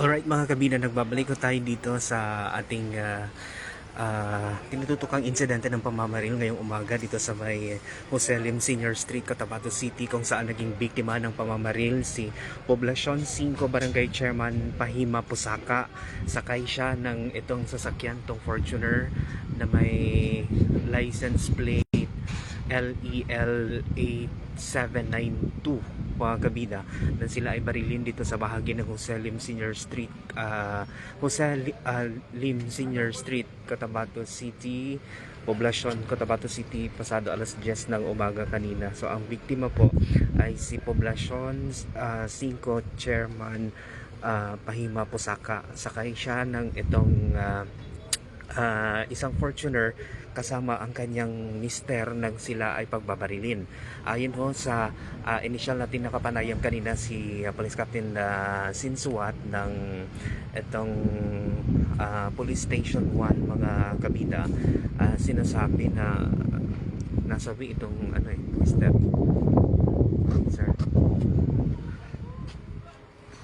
Alright mga kabina, nagbabalik ko tayo dito sa ating uh, uh, tinututukang insidente ng pamamaril ngayong umaga dito sa may Jose Lim Senior Street, Cotabato City kung saan naging biktima ng pamamaril si Poblacion 5 Barangay Chairman Pahima Pusaka. Sakay siya ng itong sasakyan, tong Fortuner na may license plate LEL 8792 mga kabida na sila ay barilin dito sa bahagi ng Jose Lim Senior Street ah, Jose ah, Lim Senior Street Cotabato City Poblacion Cotabato City pasado alas 10 ng umaga kanina. So ang biktima po ay si Poblacion ah, 5 Chairman ah, Pahima Pusaka sakay siya ng itong ah, ah, isang Fortuner kasama ang kanyang mister nang sila ay pagbabarilin. Ayon ho sa ah, initial natin nakapanayam kanina si ah, Police Captain uh, Sinsuat ng itong ah, Police Station 1 mga kabida ah, sinasabi na nasabi itong ano eh, mister. Sir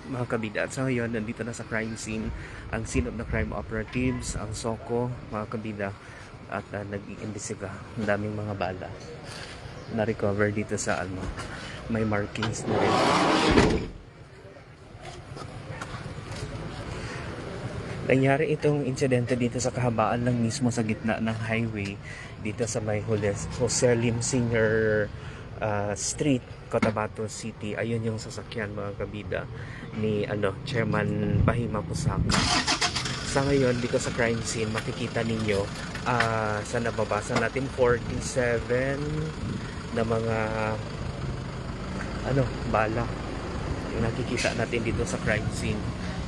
mga kabida. At sa ngayon, nandito na sa crime scene ang scene of the crime operatives, ang SOCO, mga kabida, at uh, nag-iimbestiga. Ang daming mga bala na-recover dito sa ano, may markings na rin. Nangyari itong insidente dito sa kahabaan lang mismo sa gitna ng highway dito sa may Jose Lim Senior uh, Street, Cotabato City. Ayun yung sasakyan mga kabida ni ano, Chairman Bahima Pusaka. Sa ngayon, dito sa crime scene, makikita ninyo ah, sa nababasa natin 47 na mga ano, bala yung nakikita natin dito sa crime scene.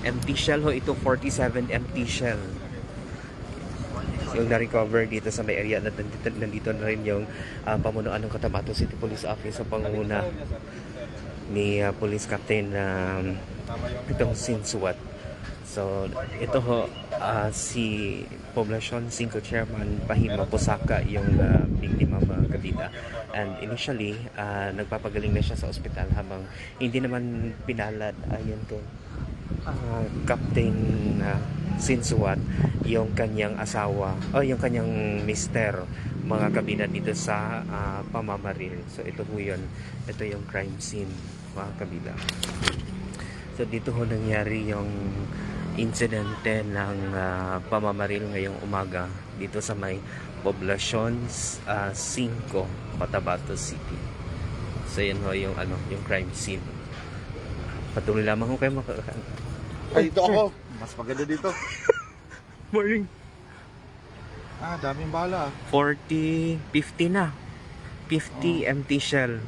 Empty shell ho ito, 47 empty shell. Yung na-recover dito sa may area na nandito, nandito na rin yung ah, pamunuan ng Cotabato City Police Office sa pangunguna ni ah, Police Captain um, itong Sinsuat. So, ito ho, ah, si Poblacion 5 Chairman Pahima Pusaka yung ah, biktima mga kabida. And initially, ah, nagpapagaling na siya sa ospital habang hindi naman pinalad ayon to ah, Captain uh, Sinsuat yung kanyang asawa o yung kanyang mister mga kabina dito sa ah, pamamaril. So ito po yun. Ito yung crime scene mga kabila. So dito ho nangyari yung insidente ng ah, pamamaril ngayong umaga dito sa may Poblacion ah, 5 Cotabato City. So yun ho yung ano yung crime scene. Patuloy lamang ho kayo makakakaan. Ay, dito ako. Mas maganda dito. Morning. Ah, daming bala. 40, 50 na. 50 empty shell.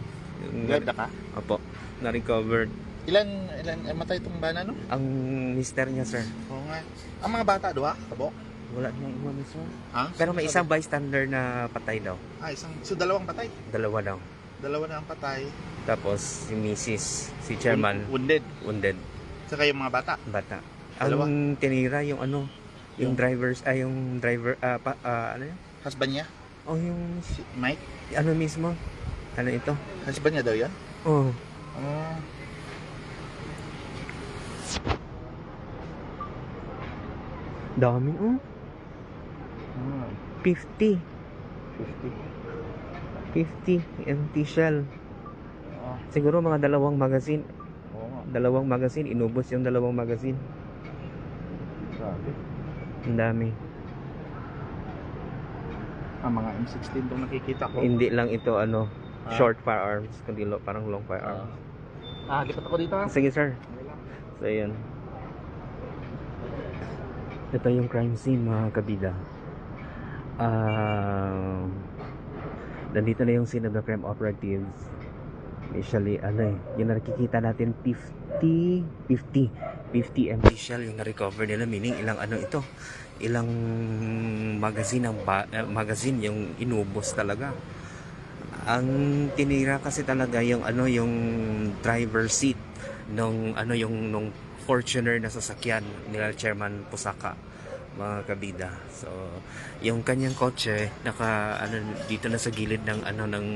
Ganda ka? Opo, na-recovered. Ilan, ilan, eh, matay itong bana, no? Ang mister niya, sir. Oo nga. Ang mga bata, doha? Tabok? Wala niyang iba, mister. Ha? Pero may isang bystander na patay daw. Ah, isang, so dalawang patay. Dalawa daw. Dalawa na ang patay. Tapos si Mrs. si chairman, Wounded. wounded. Saka yung mga bata. Bata. Dalawa? Ang tinira yung ano, yung Yung- drivers, ay yung driver, ah, pa, ah, ano yun? Husband niya? Oh, yung, Si Mike? ano mismo? Ano ito? Husband niya daw yan? Oh, Oh. dami oh. Hmm. 50. 50. 50 empty shell. Oo. Siguro mga dalawang magazine. Oo nga. Dalawang magazine. Inubos yung dalawang magazine. Grabe. Ang dami. Ang mga M16 itong nakikita ko. Hindi lang ito ano, Ah. short firearms, kundi lo, parang long firearms. Ah, lipat ako dito ha. Sige sir. So yun. Ito yung crime scene mga kabida. Ah, nandito na yung scene of the crime operatives. Initially, ano eh, yung nakikita natin 50, 50, 50 empty shell yung na-recover nila. Meaning, ilang ano ito, ilang magazine ang ba, eh, magazine yung inubos talaga. Ang tinira kasi talaga yung ano yung driver seat nung ano yung nung Fortuner na sasakyan nila Chairman Pusaka. Mga kabida. So, yung kanyang kotse naka ano dito na sa gilid ng ano ng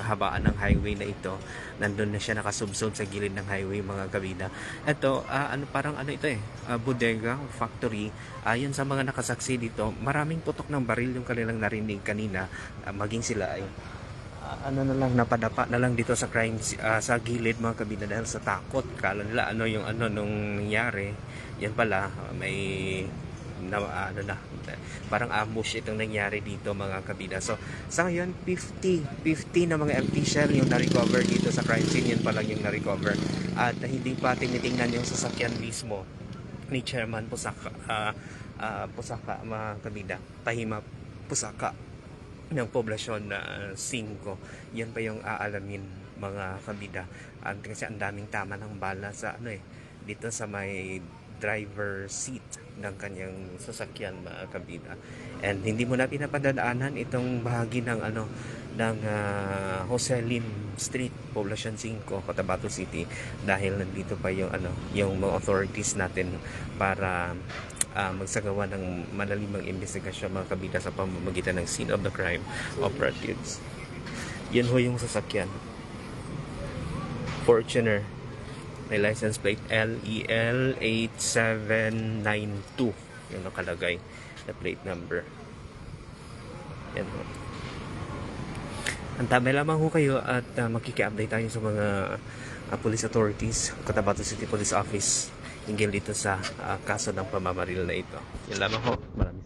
kahabaan ng highway na ito. Nandun na siya nakasubsob sa gilid ng highway mga kabida. Ito ah, ano parang ano ito eh, ah, bodega or factory. Ayon sa mga nakasaksi dito, maraming putok ng baril yung kanilang narinig kanina. Ah, maging sila ay ah, ano na lang napadapa na lang dito sa crime ah, sa gilid mga kabida dahil sa takot kala nila ano yung ano nung nangyari yan pala ah, may na, ano na parang ambush itong nangyari dito mga kabida so sa ngayon 50 50 na mga empty shell yung na-recover dito sa crime scene. Yan pa lang yung na-recover. At hindi pa tinitingnan yung sasakyan mismo ni Chairman Pusaka ah, ah, Pusaka mga kabida Tahima Pusaka ng poblasyon na 5 yan pa yung aalamin mga kabida At kasi ang daming tama ng bala sa ano eh dito sa may driver seat ng kanyang sasakyan mga kabida and hindi mo na pinapadadaanan itong bahagi ng ano ng ah, Jose Lim Street Poblacion 5 Cotabato City dahil nandito pa yung ano yung mga authorities natin para ah, magsagawa ng malalimang investigasyon mga kabida sa pamamagitan ng scene of the crime operatives. Yan ho yung sasakyan. Fortuner. May license plate E LEL 8792. Yung nakalagay na plate number. Yan ho. Antabay lamang ho kayo at uh, makiki-update tayo sa mga ah, police authorities, Cotabato City Police Office hinggil dito sa ah, kaso ng pamamaril na ito. Yan lamang ho. Maraming.